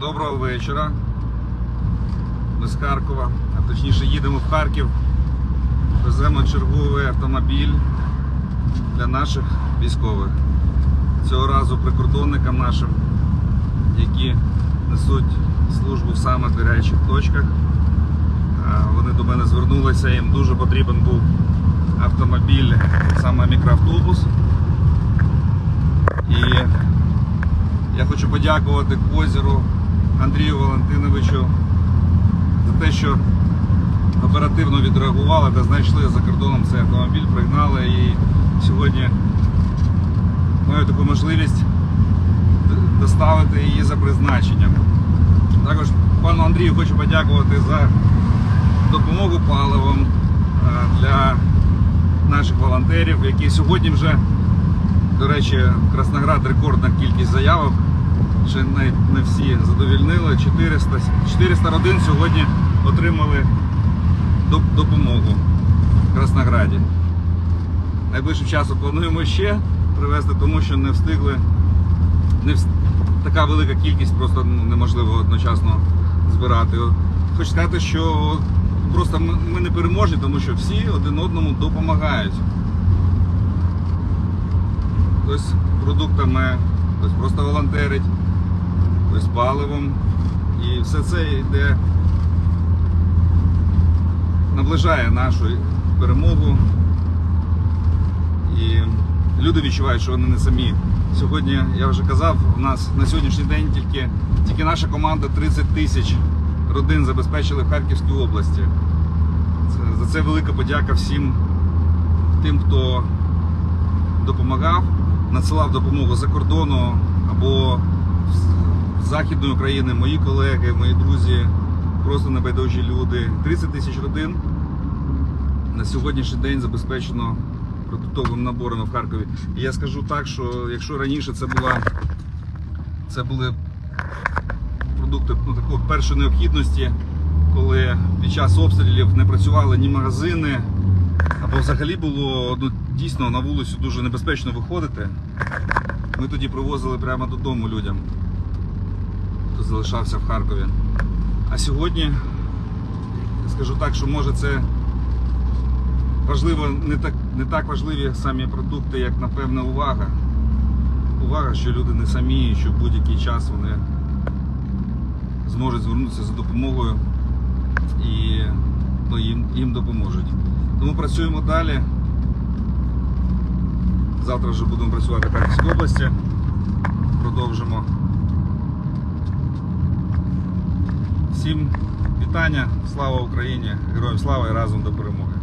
Доброго вечора. Ми з Харкова, а точніше їдемо в Харків. Веземо черговий автомобіль для наших військових. Цього разу прикордонникам нашим, які несуть службу в самих гарячих точках. Вони до мене звернулися, їм дуже потрібен був автомобіль, саме мікроавтобус. І я хочу подякувати Козіру Андрію Валентиновичу за те, що оперативно відреагували та знайшли за кордоном цей автомобіль, пригнали і сьогодні маю таку можливість доставити її за призначенням. Також пану Андрію хочу подякувати за допомогу паливом е, для наших волонтерів, які сьогодні вже до речі, Красноград рекордна кількість заявок. Ще не, не всі задовільнили. 400, 400 родин сьогодні отримали допомогу в Краснограді. Найближчим часом плануємо ще привезти, тому що не встигли. Не вс- Така велика кількість просто неможливо одночасно збирати. Хочу сказати, що просто ми, не переможні, тому що всі один одному допомагають хтось продуктами, хтось просто волонтерить, хтось паливом. І все це йде, наближає нашу перемогу. І люди відчувають, що вони не самі. Сьогодні, я вже казав, у нас на сьогоднішній день тільки, тільки наша команда 30 тисяч родин забезпечили в Харківській області. За це велика подяка всім тим, хто допомагав, надсилав допомогу за кордону або з Західної України, мої колеги, мої друзі, просто небайдужі люди. 30 тисяч родин на сьогоднішній день забезпечено продуктовим набором в Харкові. І я скажу так, що якщо раніше це була це були продукти ну, такої першої необхідності, коли під час обстрілів не працювали ні магазини, або взагалі було ну, дійсно на вулицю дуже небезпечно виходити. Ми тоді привозили прямо додому людям, хто залишався в Харкові. А сьогодні, скажу так, що може це важливо, не так, не так важливі самі продукти, як напевне увага. Увага, що люди не самі, що в будь-який час вони зможуть звернутися за допомогою і ну, їм, їм допоможуть. Тому працюємо далі. Завтра вже будемо працювати в Харківській області. Продовжимо. Всім вітання, слава Україні, героям слава і разом до перемоги.